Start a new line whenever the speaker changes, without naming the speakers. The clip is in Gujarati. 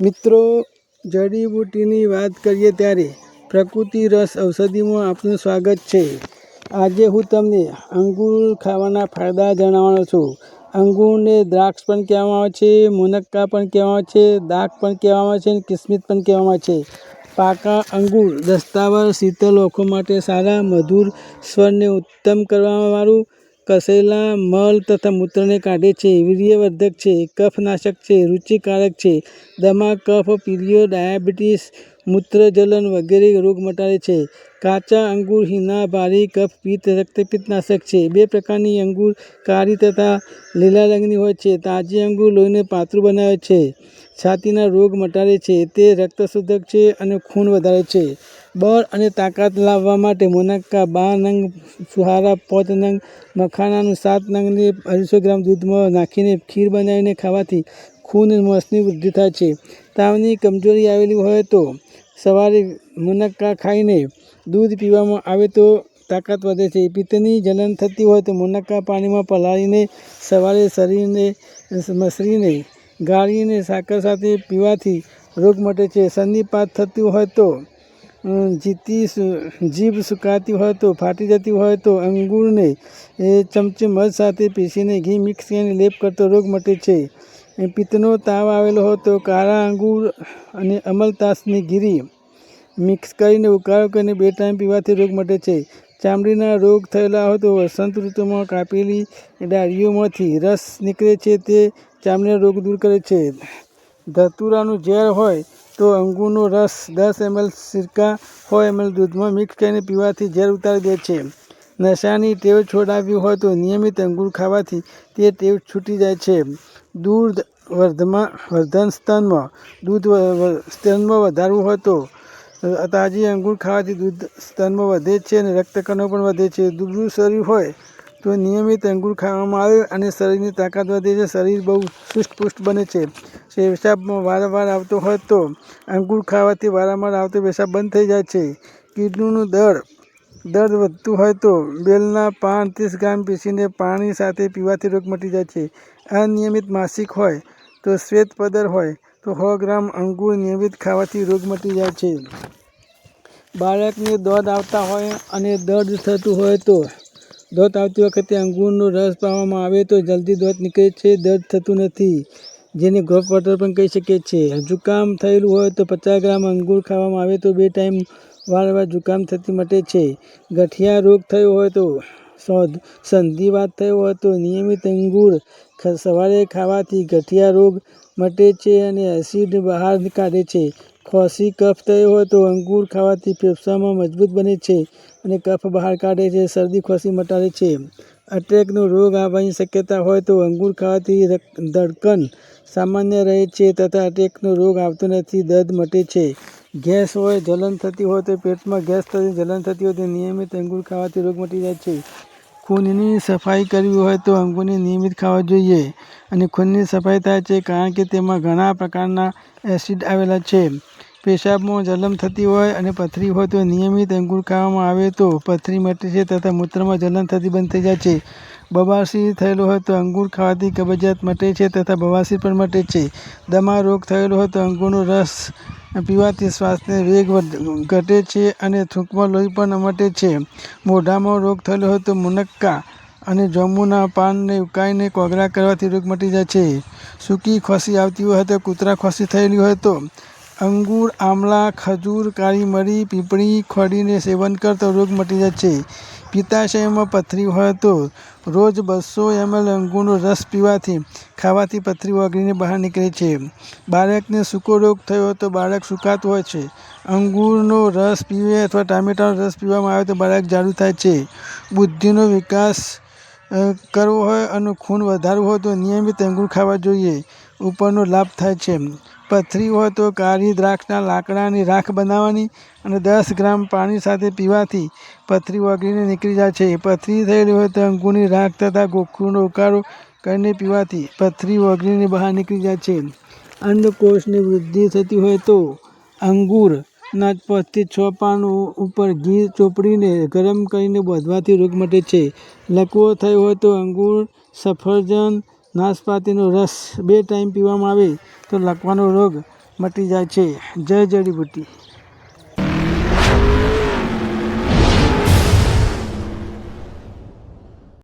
મિત્રો, જડીબુટ્ટીની વાત કરીએ ત્યારે પ્રકૃતિ રસ ઔષધિમાં આપનું સ્વાગત છે. આજે હું તમને અંગૂર ખાવાના ફાયદા જણાવવાનો છું. અંગૂરને દ્રાક્ષ પણ કહેવામાં આવે છે, મુનક્કા પણ કહેવામાં આવે છે દાખ પણ કહેવામાં આવે છે અને કિસમિસ પણ કહેવામાં આવે છે. પાકા અંગૂર દસ્તાવર શીતળ ઓખો માટે સારા મધુર સ્વરને ઉત્તમ કરવાવાળું કસેલા મળ તથા મૂત્રને કાઢે છે. વીર્યવર્ધક છે. કફનાશક છે. રુચિકારક છે. દમા કફ, પીલિયો, ડાયાબિટીસ, મૂત્રજલન વગેરે રોગ મટાડે છે. કાચા અંગૂર, હિના, ભારી, કફ, પિત્ત, રક્તપિત્તનાશક છે. બે પ્રકારની અંગૂર કાળી તથા લીલા રંગની હોય છે. તાજી અંગુર લોહીને પાતળું બનાવે છે. છાતીના રોગ મટાડે છે. તે રક્તશોધક છે અને ખૂન વધારે છે. બળ અને તાકાત લાવવા માટે મુનક્કા બાર નંગ સુહારા પાંચ નંગ મખાનાનું સાત નંગને અઢીસો ગ્રામ દૂધમાં નાખીને ખીર બનાવીને ખાવાથી ખૂન મસની વૃદ્ધિ થાય છે. તાવની કમજોરી આવેલી હોય તો સવારે મુનક્કા ખાઈને દૂધ પીવામાં આવે તો તાકાત વધે છે. પિત્તની જલન થતી હોય તો મુનક્કા પાણીમાં પલાળીને સવારે શરીરને મસરીને ગાળીને સાકર સાથે પીવાથી રોગ મટે છે. સંધિપાત થતી હોય તો જીતી જીભ સુકાતી હોય તો, ફાટી જતી હોય તો અંગૂરને એ ચમચી મધ સાથે પીસીને ઘી મિક્સ કરીને લેપ કરતો રોગ મટે છે. પિત્તનો તાવ આવેલો હોય તો કાળા અંગૂર અને અમલતાસની ગીરી મિક્સ કરીને ઉકાળો કરીને બે ટાઈમ પીવાથી રોગ મટે છે. ચામડીના રોગ થયેલા હોય તો વસંત ઋતુમાં કાપેલી ડાળીઓમાંથી રસ નીકળે છે તે ચામડીના રોગ દૂર કરે છે. ધતુરાનું ઝેર હોય તો અંગૂરનો રસ દસ એમએલ સિરકા સો એમએલ દૂધમાં મિક્સ કરીને પીવાથી ઝેર ઉતારી દે છે. નશાની ટેવ છોડાવી હોય તો નિયમિત અંગૂર ખાવાથી તે ટેવ છૂટી જાય છે. દૂધ વર્ધમાં, વર્ધન સ્તનમાં, દૂધ સ્તનમાં વધારવું હોય તો તાજી અંગૂર ખાવાથી દૂધ સ્તનમાં વધે છે અને રક્તકણો પણ વધે છે. દુબળું શરીર હોય તો નિયમિત અંગૂર ખાવામાં આવે અને શરીરની તાકાત વધે છે. શરીર બહુ સુષ્ટપુષ્ટ બને છે. પેશાબમાં વારંવાર આવતો હોય તો અંગૂર ખાવાથી વારંવાર આવતો પેશાબ બંધ થઈ જાય છે. કિડનીનું દળ, દર્દ વધતું હોય તો બેલના પાન ત્રીસ ગ્રામ પીસીને પાણી સાથે પીવાથી રોગ મટી જાય છે. અનિયમિત માસિક હોય તો શ્વેત પદર હોય તો સો ગ્રામ અંગૂર નિયમિત ખાવાથી રોગ મટી જાય છે. બાળકને દોડ આવતા હોય અને દર્દ થતું હોય તો દોત આવતી વખતે અંગૂરનો રસ પાવામાં આવે તો જલ્દી દોત નીકળે છે, દર્દ થતું નથી. જેને ગ્રોફ વોટર પણ કહી શકીએ છીએ જુકામ થયેલું હોય તો પચાસ ગ્રામ અંગૂર ખાવામાં આવે તો બે ટાઈમ વારંવાર જુકામ થતી મટે છે. ગઠિયા રોગ થયો હોય તો સંધિવાત થયો હોય તો નિયમિત અંગૂર સવારે ખાવાથી ગઠિયા રોગ મટે છે અને એસિડ બહાર કાઢે છે. ખોસી કફ થયો હોય તો અંગૂર ખાવાથી ફેફસામાં મજબૂત બને છે અને કફ બહાર કાઢે છે, શરદી, ખોસી મટાડે છે. અટેકનો રોગ આવવાની શક્યતા હોય તો અંગૂર ખાવાથી ધડકન સામાન્ય રહે છે તથા અટેકનો રોગ આવતો નથી, દર્દ મટે છે. ગેસ હોય, જલન થતી હોય તો પેટમાં ગેસ થતી, જલન થતી હોય તો નિયમિત અંગૂર ખાવાથી રોગ મટી જાય છે. ખૂનની સફાઈ કરવી હોય તો અંગૂરને નિયમિત ખાવા જોઈએ અને ખૂનની સફાઈ થાય છે કારણ કે તેમાં ઘણા પ્રકારના એસિડ આવેલા છે. પેશાબમાં જલન થતી હોય અને પથરી હોય તો નિયમિત અંગૂર ખાવામાં આવે તો પથરી મટે છે તથા મૂત્રમાં જલન થતી બંધ થઈ જાય છે. બવાસીર થયેલો હોય તો અંગૂર ખાવાથી કબજિયાત મટે છે તથા બવાસીર પણ મટે છે. દમા રોગ થયેલો હોય તો અંગૂરનો રસ પીવાથી શ્વાસને વેગ ઘટે છે અને થૂંકમાં લોહી પણ મટે છે. મોઢામાં રોગ થયેલો હોય તો મુનક્કા અને જમ્મુના પાનને ઉકાળીને કોગળા કરવાથી રોગ મટી જાય છે. સૂકી ખોસી આવતી હોય તો કૂતરા ખોસી થયેલી હોય તો અંગૂર આમલા ખજૂર, કાળી મરી, પીપળી ખોડીને સેવન કરતો રોગ મટી જાય છે. પિત્તાશયમાં પથરી હોય તો રોજ બસો એમએલ અંગૂરનો રસ પીવાથી ખાવાથી પથરી ઓગળીને બહાર નીકળે છે. બાળકને સૂકો રોગ થયો તો બાળક સુકાતું હોય છે. અંગૂરનો રસ પીવે અથવા ટામેટાનો રસ પીવામાં આવે તો બાળક જાડું થાય છે. બુદ્ધિનો વિકાસ કરવો હોય અને ખૂન વધારવું હોય તો નિયમિત અંગૂર ખાવા જોઈએ. ઉપરનો લાભ થાય છે. પથરી હોય તો કાળી દ્રાક્ષના લાકડાની રાખ બનાવવાની અને દસ ગ્રામ પાણી સાથે પીવાથી પથરી ઓગળીને નીકળી જાય છે. પથરી થયેલી હોય તો અંગૂરની રાખ તથા ગોખરુનો ઉકાળો કરીને પીવાથી પથરી ઓગળીને બહાર નીકળી જાય છે. અંડકોષની વૃદ્ધિ થતી હોય તો અંગૂર ના છ પાન ઉપર ઘી ચોપડીને ગરમ કરીને બાંધવાથી રોગ મટે છે. લકવો થયો હોય તો અંગૂર સફરજન નાશપાતીનો રસ બે ટાઈમ પીવામાં આવે તો લકવાનો રોગ મટી જાય છે. જય જડીબુટ્ટી.